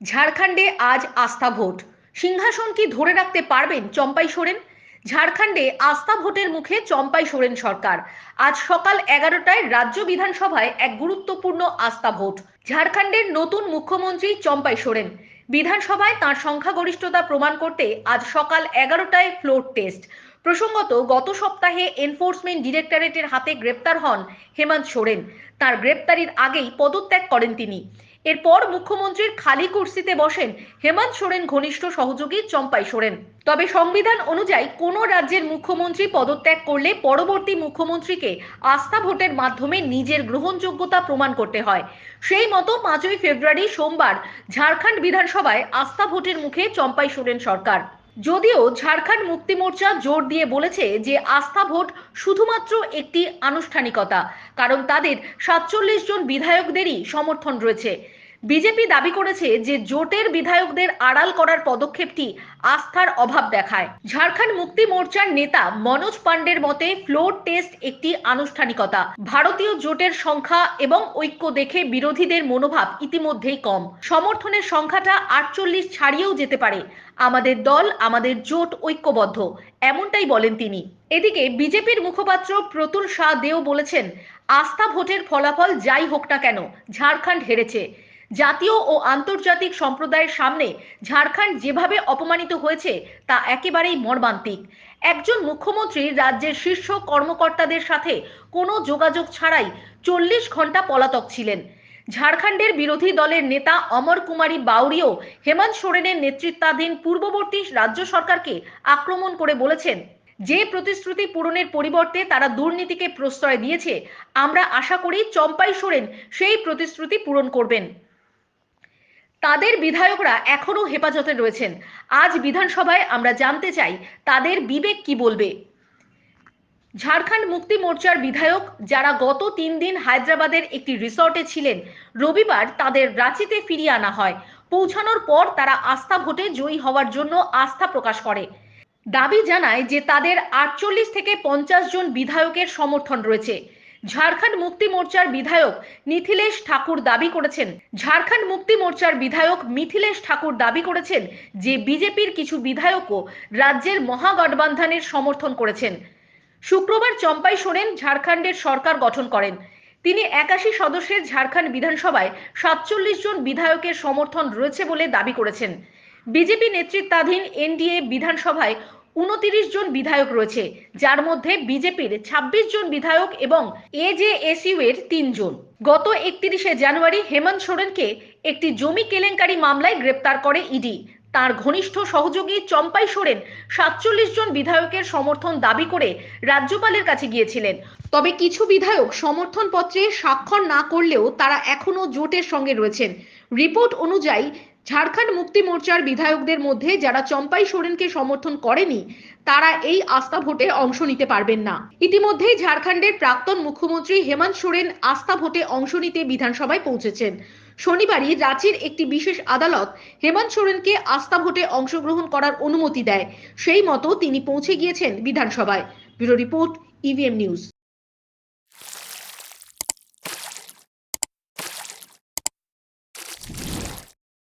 ঝাড়খণ্ডে আজ আস্থা ভোট। সিংহাসন কি ধরে রাখতে পারবেন চম্পাই সোরেন? ঝাড়খণ্ডে আস্থা ভোটের মুখে চম্পাই সোরেন সরকার। আজ সকাল এগারোটায় রাজ্য বিধানসভায় এক গুরুত্বপূর্ণ আস্থা ভোট। ঝাড়খণ্ডের নতুন মুখ্যমন্ত্রী চম্পাই সোরেন। বিধানসভায় তার সংখ্যাগরিষ্ঠতা প্রমাণ করতে আজ সকাল এগারোটায় ফ্লোর টেস্ট। প্রসঙ্গত, গত সপ্তাহে এনফোর্সমেন্ট ডিরেক্টরেটের হাতে গ্রেপ্তার হন হেমন্ত সোরেন। তার গ্রেপ্তারির আগেই পদত্যাগ করেন তিনি। এরপর মুখ্যমন্ত্রীর খালি কুর্সিতে বসেন হেমন্ত সোরেন, ঘনিষ্ঠ সহযোগী চম্পাই সোরেন। তবে সংবিধান অনুযায়ী কোন রাজ্যের মুখ্যমন্ত্রী পদত্যাগ করলে পরবর্তী মুখ্যমন্ত্রীকে আস্থা ভোটের মাধ্যমে নিজের গ্রহণযোগ্যতা প্রমাণ করতে হয়। সেই মতো পাঁচই ফেব্রুয়ারি সোমবার ঝাড়খণ্ড বিধানসভায় আস্থা ভোটের মুখে চম্পাই সোরেন সরকার। যদিও ঝাড়খণ্ড মুক্তি মোর্চা জোর দিয়ে বলেছে যে আস্থা ভোট শুধুমাত্র একটি আনুষ্ঠানিকতা, কারণ তাদের সাতচল্লিশ জন বিধায়কদেরই সমর্থন রয়েছে। বিজেপি দাবি করেছে যে জোটের বিধায়কদের আড়াল করার পদক্ষেপটি আস্থার অভাব দেখায়। ঝাড়খণ্ড মুক্তি মোর্চার নেতা মনোজ পান্ডের মতে, ফ্লোর টেস্ট একটি আনুষ্ঠানিকতা। ভারতীয় জোটের সংখ্যা এবং ঐক্য দেখে বিরোধীদের মনোভাব ইতিমধ্যেই কম। সমর্থনের সংখ্যাটা আটচল্লিশ ছাড়িয়েও যেতে পারে। আমাদের দল, আমাদের জোট ঐক্যবদ্ধ, এমনটাই বলেন তিনি। এদিকে বিজেপির মুখপাত্র প্রতুল শাহ দেও বলেছেন, আস্থা ভোটের ফলাফল যাই হোক না কেন, ঝাড়খণ্ড হেরেছে। জাতীয় ও আন্তর্জাতিক সম্প্রদায়ের সামনে ঝাড়খণ্ড যেভাবে অপমানিত হয়েছে, তা একেবারেই মর্মান্তিক। একজন মুখ্যমন্ত্রী রাজ্যের শীর্ষ কর্মকর্তাদের সাথে কোনো যোগাযোগ ছাড়াই চল্লিশ ঘণ্টা পলাতক ছিলেন। ঝাড়খণ্ডের বিরোধী দলের নেতা অমর কুমারী বাউরিও হেমন্ত সোরেনের নেতৃত্বাধীন পূর্ববর্তী রাজ্য সরকারকে আক্রমণ করে বলেছেন, যে প্রতিশ্রুতি পূরণের পরিবর্তে তারা দুর্নীতিকে প্রশ্রয় দিয়েছে, আমরা আশা করি চম্পাই সোরেন সেই প্রতিশ্রুতি পূরণ করবেন। তাদের বিধায়করা এখনও হেফাজতে রয়েছেন। আজ বিধানসভায় আমরা জানতে চাই, তাদের বিবেক কি বলবে? ঝাড়খণ্ড মুক্তি মোর্চার বিধায়ক যারা গত তিন দিন হায়দ্রাবাদের একটি রিসর্টে ছিলেন, রবিবার তাদের রাঁচিতে ফিরিয়ে আনা হয়। পৌঁছানোর পর তারা আস্থা ভোটে জয়ী হওয়ার জন্য আস্থা প্রকাশ করে। দাবি জানায় যে তাদের আটচল্লিশ থেকে পঞ্চাশ জন বিধায়কের সমর্থন রয়েছে। ঝাড়খণ্ড মুক্তি মোর্চার বিধায়ক মিথিলেশ ঠাকুর দাবি করেছেন। ঝাড়খণ্ড মুক্তি মোর্চার বিধায়ক মিথিলেশ ঠাকুর দাবি করেছেন যে বিজেপির কিছু বিধায়কও রাজ্যের মহাগঠবন্ধনের সমর্থন করেছেন। শুক্রবার চম্পাই সোরেন ঝাড়খণ্ডের সরকার গঠন করেন। তিনি একাশি সদস্যের ঝাড়খণ্ড বিধানসভায় সাতচল্লিশ জন বিধায়কের সমর্থন রয়েছে বলে দাবি করেছেন। বিজেপি নেতৃত্বাধীন এনডিএ বিধানসভায় উনতিরিশ জন বিধায়ক রয়েছে, যার মধ্যে বিজেপির ২৬ জন বিধায়ক এবং এজেএসইউ এর তিনজন। গত একত্রিশে জানুয়ারি হেমন্ত সোরেনকে একটি জমি কেলেঙ্কারি মামলায় গ্রেপ্তার করে ইডি। তার ঘনিষ্ঠ সহযোগী চম্পাই সোরেন সাতচল্লিশ জন বিধায়কের সমর্থন দাবি করে রাজ্যপালের কাছে গিয়েছিলেন। তবে কিছু বিধায়ক সমর্থন পত্রে স্বাক্ষর না করলেও তারা এখনও জোটের সঙ্গে রয়েছেন। রিপোর্ট অনুযায়ী ঝাড়খণ্ড মুক্তি মোর্চার বিধায়কদের মধ্যে যারা চম্পাই সোরেনকে সমর্থন করেনি, তারা এই আস্থা ভোটে অংশ নিতে পারবেন না। ইতিমধ্যেই ঝাড়খণ্ডের প্রাক্তন মুখ্যমন্ত্রী হেমন্ত সোরেন আস্থা ভোটে অংশ নিতে বিধানসভায় পৌঁছেছেন। শনিবারই রাঁচির একটি বিশেষ আদালত হেমন্ত সোরেনকে আস্থা ভোটে অংশগ্রহণ করার অনুমতি দেয়। সেই মতো তিনি পৌঁছে গিয়েছেন বিধানসভায়। Bureau report, EVM news.